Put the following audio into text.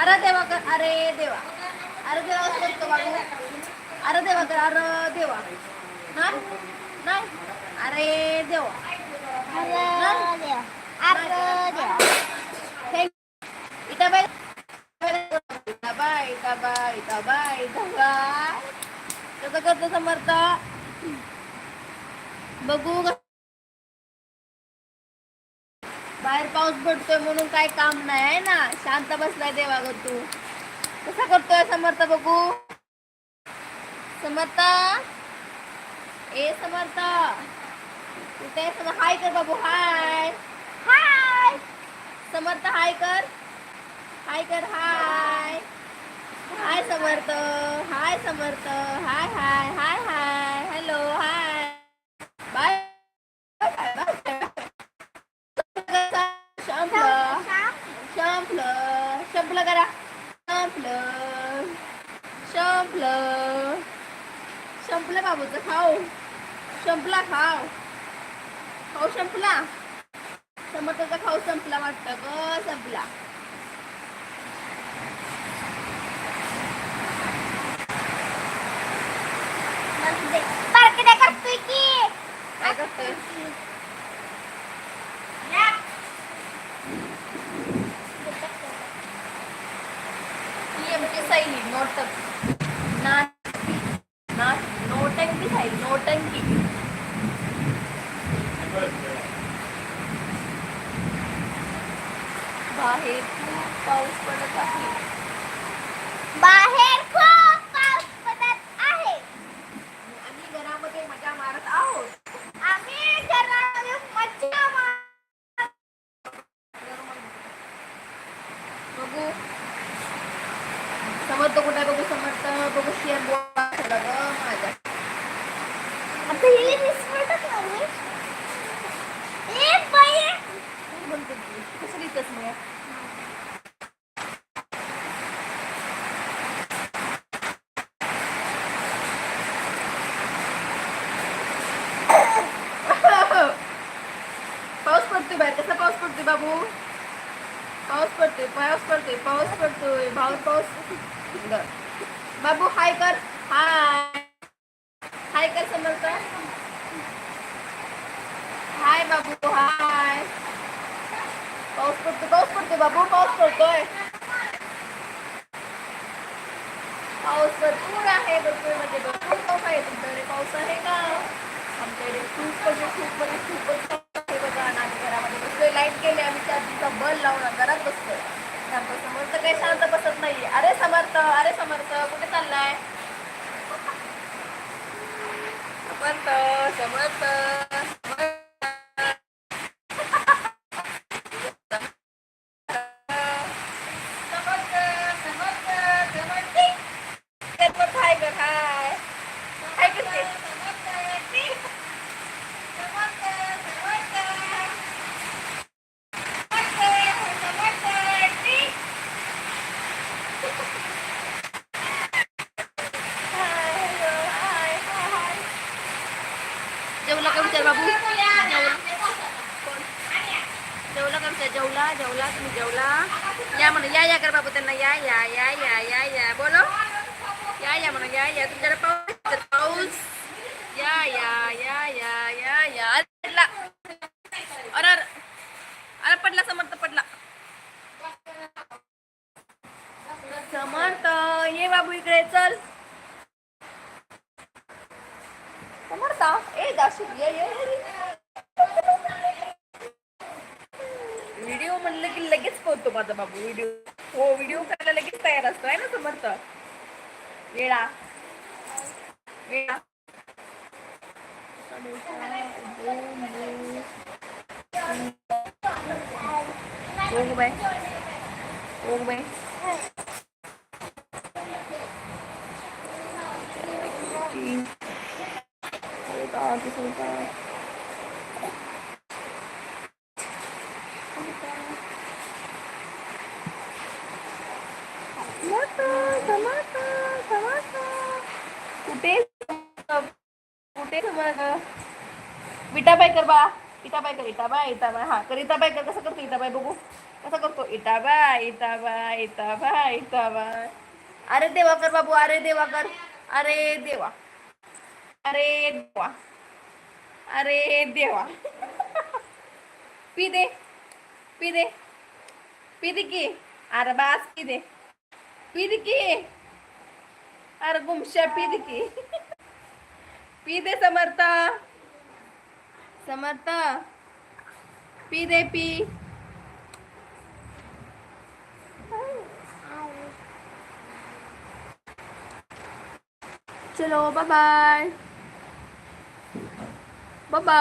अरे देवा कर अरे देवा अरे देवा असं करतो बाबू अरे देवा कर अरे देवा नाही नाही अरे देवा थँक इटा बाय इटा बाय इटा बाय इटा बाय इटा बाय कसं करतो समर्थ बघू पाऊस पडतोय म्हणून काय काम नाही आहे ना? शांत बसलाय देवा ग तू. कसा करतोय समर्थ बघू? समर्थ? ए समर्थ. कुठे समर्थ? हाय कर बाबू हाय. हाय. समर्थ हाय कर. हाय कर हाय. हाय समर्थ हाय समर्थ. हाय हाय हाय हाय. हॅलो हाय संपलं करा. संपलं. संपलं. संपलं बाबूचं खाऊ. संपला खाऊ. खाऊ संपला. समर्थाचा खाऊ संपला वाटतं ग संपला काय करतोय ही आमची सैली नोटंकी नाटकी बाहेर खूप पाऊस पडत आहे. समर्थ कुठे बघू समर्थ बघू शेअर बोला ग माझ्या आता हिला विस्फोटक लावली. ए बाई म्हणतो तू कसं लिहितस मग पाऊस पडतोय बाहेर कसा पाऊस पडतोय बाबू। पाऊस पडतोय पाऊस पडतोय पाऊस पडतोय भाऊ पाऊस बाबू, हाय कर। हाय। हाय कर समर्थ हाय बाबू, हाय। पाऊस पडतोय पाऊस पडतोय बाबू पाऊस पडतोय पाऊस भरपूर आहे, भरपूर म्हणजे भरपूर पाऊस आहे. तुमच्याकडे पाऊस आहे का? आमच्याकडे खूप म्हणजे खूप म्हणजे खूपच समर्थ काही शांत बसत नाही अरे समर्थ अरे समर्थ कुठे चाललाय? समर्थ समर्थ समर्थ समर्थ समर्थ समर्थ समर्थ हाय कर हाय हाय करते जेवला का विचार बाबू जेवला जेवला तुम्ही जेवला. या म्हणून या या कर बाबू त्यांना या या या या या या. बोलो. या या म्हणून या या. तुमच्याकडे पाऊस पाऊस. या या या या या या. अरे पडला. अरे अरे. अरे पडला समर्थ पडला. समर्थ ये बाबू इकडे चल. समर्थ ए दाशी ये ये व्हिडिओ म्हणलं होतो माझा बाबू. व्हिडिओ हो व्हिडिओ करायला लगेच तयार असतो. आहे ना समर्थ? वेळा. वेळा. ओग बाय ओग बाय कुठे कुठे समज कर बा इटाबाई कर इटा इटाबाई. हा कर इटाबाई कर कसं करतो? इटाबाई बघू. कसं करतो? इटाबाई इटाबाई इटाबाई इटाबाई. अरे देवा कर बाबू अरे देवा कर. अरे देवा. अरे देवा. अरे देवा. पी दे. पी दे. पी दे की. अरे बास पी दे. पी दे की अरे गुमशा पी दे की पी दे समर्थ. समर्थ. पी दे पी. चलो बाय बाय बाय बाय